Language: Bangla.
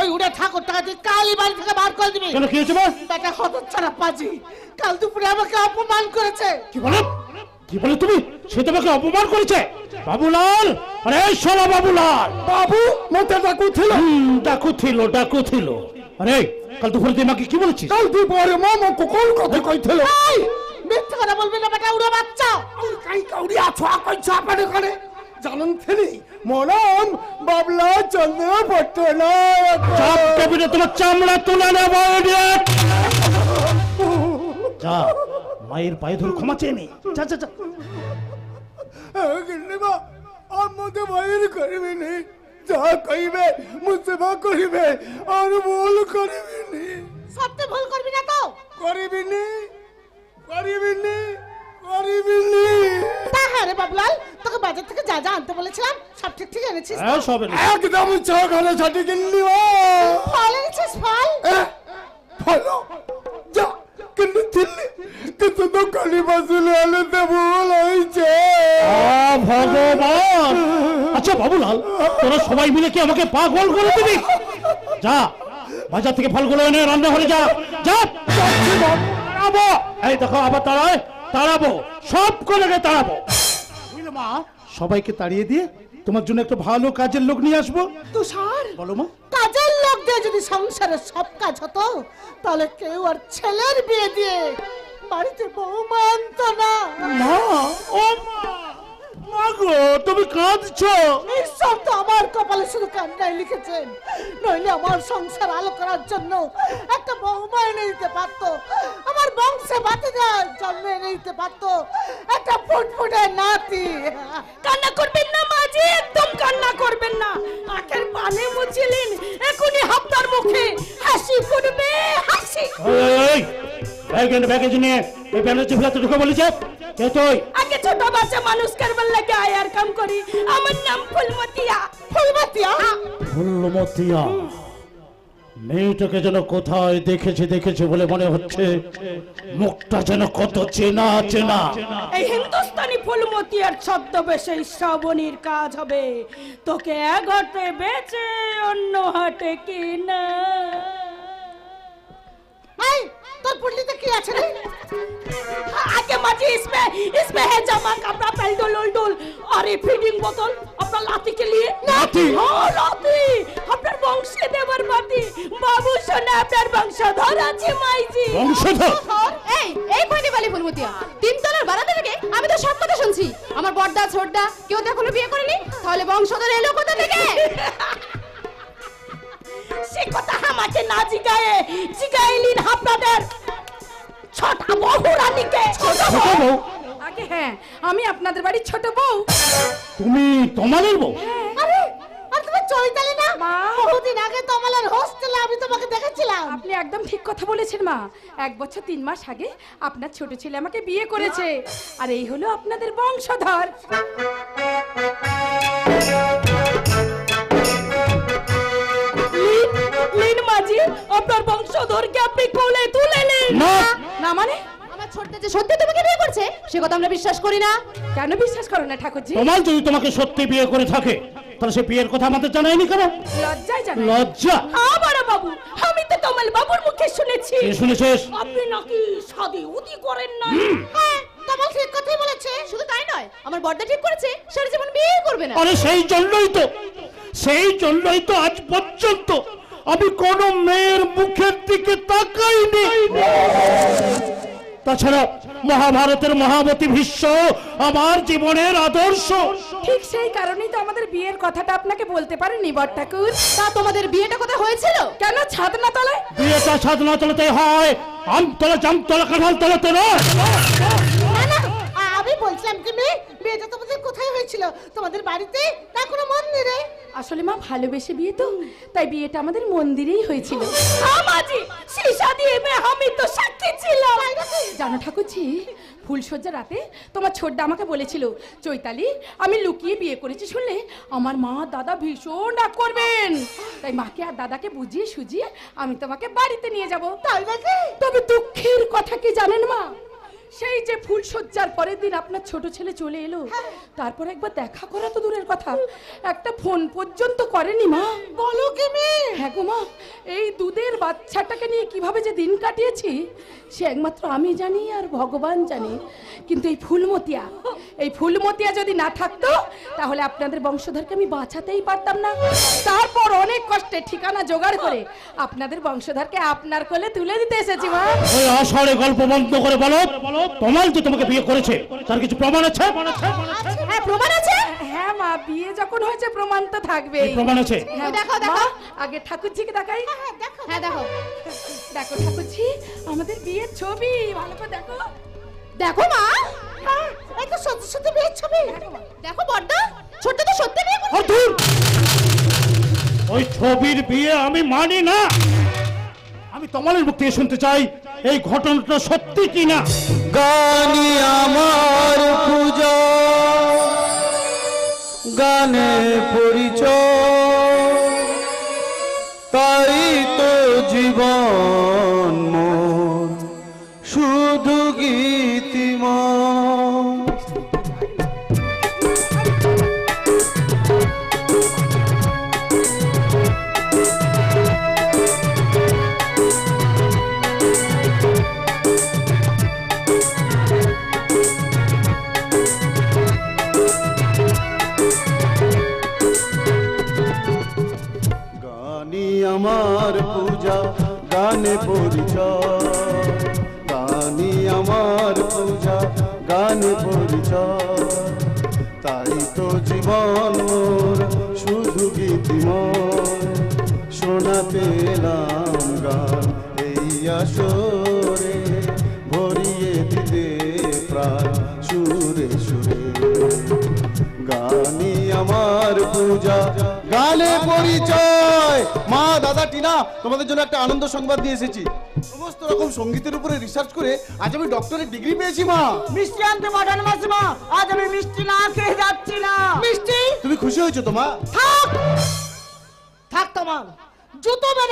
ওই উড়ে ঠাকুর টাকা দিয়ে কালই বাড়ি থেকে বার করে দিবি। কেন কি হয়েছে বেটা হতচ্ছাড়া পাজি। কাল দুপুরে আমাকে অপমান করেছে। কি বলে? কি বলে তুমি? সে তোমাকে অপমান করেছে। বাবুলাল আরে এই শোনো বাবুলাল। বাবু মতে ডাকু ছিল। হুম, ডাকু ছিল ডাকু ছিল। আরে কাল দুপুরে তুই মাকে কি বলেছিস? কাল দুপুরে মামা কোন কথা কইছিল? এই মিথ্যে কথা বলবি না বেটা উড়ে বাচ্চা। কাই কাউরি আছো কই চাপানে করে জানেন ফেলি মনম বাবলা চন্দ্র পট্টল চাপ টেবিলে তোমার চামড়া তুলে নেব! যা মায়ের পায়ে ধরে ক্ষমা চেয়ে নে। যা যা যা। গিন্নিমা আমাকে বাইর করিবে নি। যা কইবে মুসেবা করিবে আর ভুল করিবে নি। সত্যি ভুল করবি না তো। করিবে নি করিবে নি। হ্যাঁ রে বাবলাল তোকে বাজার থেকে যা যা আনতে বলেছিলাম সব ঠিক ঠিক এনেছিস হ্যাঁ সব এনেছি। একদম চা ঘরে ছাটি গিন্নিমা ফল এনেছিস ফল? ফলো যা কিন্তু দিল্লি কিন্তু তো কালী বাসুলে আলোতে ভুল হয়েছে। ভগবান! আচ্ছা বাবুলাল তোরা সবাই মিলে কি আমাকে পাগল করে দিবি? যা বাজার থেকে ফলগুলো এনে রান্না ঘরে যা। যা এই দেখো আবার তাড়ায় তাড়াবো সব করে তাড়াবো। বুঝলে মা? সবাইকে তাড়িয়ে দিয়ে তোমার জন্য একটা ভালো কাজের লোক নিয়ে আসব। তুষার বলো মা। কাজের লোক দিয়ে যদি সংসারের সব কাজ হতো তাহলে কেউ আর ছেলের বিয়ে দিয়ে বাড়িতে বউ মানতো না। মা ও মা মা গো তুমি কাঁদছো? ঈশ্বর তো আমার কপালে শুধু কান্নাই লিখেছেন। নইলে আমার সংসার আলো করার জন্য একটা বৌমা এনে দিতে পারতো। আমার বংশে বাতি এনে দিতে পারতো। একটা ফুটফুটে নাতি। কান্না করবেন না মাঝি একদম কান্না করবেন না। আখের পানে মুছিলেন এখনই আপনার মুখে হাসি ফুটবে হাসি। এই, এই, এই, ব্যাগ এনে ব্যাগেজ নিয়ে? এই ব্যানার্জি ফেলাতে ঢুকে বলেছে কে তুই? আগে ছোট বাচ্চা মানুষ করবার লাগে? আয়ার কাম করি। আমার নাম ফুলমতিয়া। ফুলবাতিয়া ফুল্লমতিয়া মেয়েটাকে যেন কোথায় দেখেছে দেখেছে বলে মনে হচ্ছে মুখটা যেন কত চেনা চেনা এই হিন্দুস্তানি ফুলমতিয়ার ছদ্মবেশে শ্রাবণীর কাজ হবে তোকে এক হাটে বেচে অন্য হাটে কিনা এই তোর পুটলিতে কি আছে রে आगे माजी इसमें इसमें है जमा कपड़ा पेल्डोल उल्डोल और ये फीडिंग बोतल अपना लाती के लिए लाठी? हाँ लाती আপনার দেবার বাতি বাবু সোনা আপনার বংশধর আছে মাইজি। বংশধর? এই এই কইনি বালি ফুলমতিয়া। তিনতলার বারান্দা থেকে আমি তো সব কথা শুনছি। আমার বড়দা ছোটদা কেউ তো এখনও বিয়ে করেনি? তাহলে বংশধর এলো কোথা থেকে? সে কথা আমাকে না জিগায়ে জিগাইলিন আপনাদের। ছোট বহু রানীকে। ছোট বউ? আগে হ্যাঁ আমি আপনাদের বাড়ির ছোট বউ। তুমি তোমাদের বউ? তুমি চৈতালি না? মা। বহুদিন আগে তো আমার হোস্টেলে আমি তোমাকে দেখেছিলাম। আপনি একদম ঠিক কথা বলেছেন মা। এক বছর তিন মাস আগে আপনার ছোট ছেলে আমাকে বিয়ে করেছে। আর এই হলো আপনাদের বংশধর। লিন মাঝি আপনার বংশধরকে আপনি কোলে তুলে নিন। না না মানে? আমার ছোট্ট যে সত্যি তোমাকে বিয়ে করছে সে কথা আমরা বিশ্বাস করি না। কেন বিশ্বাস করো না ঠাকুরজি? তোমার যদি তোমাকে সত্যি বিয়ে করে থাকে তাহলে সে বিয়ের কথা আমাদের জানায়নি কেন? লজ্জায় লজ্জা? বড় বাবু আমি তো কমল বাবুর মুখে শুনেছি। কে শুনেছিস? আপনি নাকি সাদি উদি করেন না? হ্যাঁ তোমার ঠিক কথাই বলেছে শুধু তাই নয় আমার বড়দা ঠিক করেছে সারা জীবন বিয়ে করবে না। আরে সেই জন্যই তো সেই জন্যই তো আজ পর্যন্ত আমি কোন মেয়ের মুখের দিকে তাকাইনি। তাছাড়া মহাভারতের মহাবতী ভীষ্ম আমার জীবনের আদর্শ। ঠিক সেই কারণেই তো আমাদের বিয়ের কথাটা আপনাকে বলতে পারেনি বড় ঠাকুর তা তোমাদের বিয়েটা কোথায় হয়েছিল? কেন ছাদ না তলায়? বিয়েটা সাধনা তলাতে হয়। আমতলা জামতলা কাঁঠাল তলাতে নয়। না না আমি বলছিলাম কি মেয়ে বিয়েটা তোমাদের কোথায় হয়েছিল? তোমাদের বাড়িতে? না কোনো মন্দিরে? আসলে মা ভালোবেসে বিয়ে তো তাই বিয়েটা আমাদের মন্দিরেই হয়েছিল। আমাজি শিশা দিয়ে মে আমি তো সাক্ষী ছিলাম জানো ঠাকুরজি ফুলসজ্জা রাতে তোমার ছোটদা আমাকে বলেছিল চৈতালি আমি লুকিয়ে বিয়ে করেছি শুনলে আমার মা দাদা ভীষণ রাগ করবেন। তাই মাকে আর দাদাকে বুঝিয়ে সুজিয়ে আমি তোমাকে বাড়িতে নিয়ে যাব। তাই নাকি? তবে দুঃখের কথা কি জানেন মা? সেই যে ফুল সজ্জার পরের দিন আপনার ছোট ছেলে চলে এলো তারপর একবার দেখা করা তো দূরের কথা। একটা ফোন পর্যন্ত করেনি মা। বলো কি মেয়ে? হ্যাঁ গো মা এই দুধের বাচ্চাটাকে নিয়ে কীভাবে যে দিন কাটিয়েছি সে একমাত্র আমি জানি আর ভগবান জানি। কিন্তু এই ফুলমতিয়া এই ফুলমতিয়া যদি না থাকতো তাহলে আপনাদের বংশধরকে আমি বাঁচাতেই পারতাম না। তারপর অনেক কষ্টে ঠিকানা জোগাড় করে আপনাদের বংশধরকে আপনার কোলে তুলে দিতে এসেছি মা। ওই আষাঢ়ে গল্প বন্ধ করে বলো। তোমাল তো তোমাকে বিয়ে করেছে তার কিছু প্রমাণ আছে? হ্যাঁ প্রমাণ আছে? হ্যাঁ মা বিয়ে যখন হয়েছে প্রমাণ তো থাকবেই। প্রমাণ আছে। হ্যাঁ, দেখাও, মা, দেখাও। আগে ঠাকুরজিকে দেখাই। হ্যাঁ দেখো। হ্যাঁ দেখো। ঠাকুরজি আমাদের বিয়ের ছবি ভালো করে দেখো। দেখো মা হ্যাঁ, এই তো সত্যি সত্যি বিয়ের ছবি। দেখো বড়দা ছোট্ট তো সত্যি বিয়ে করে ওই ছবির বিয়ে আমি মানি না। আমি তোমালের মুখ থেকে শুনতে চাই এই ঘটনাটা সত্যি কি না গানি আমার পূজা গানে পরিচয়। গানে পরিচয়। তাই তো জীবন মোর শুধু গীতিময়। শোনা পেলাম গান এই আসরে আমার পূজা। গালে পরিচয়। মা দাদা টিনা তোমাদের জন্য একটা আনন্দ সংবাদ দিয়ে এসেছি। সমস্ত রকম সঙ্গীতের উপরে রিসার্চ করে আজ আমি ডক্টরের ডিগ্রি পেয়েছি মা। মিষ্টি আনতে পাঠান মাসিমা। আজ আমি মিষ্টি না খেয়ে যাচ্ছি না। মিষ্টি? তুমি খুশি হয়েছো তো মা? থাক! থাক তোমার জুতো মেরে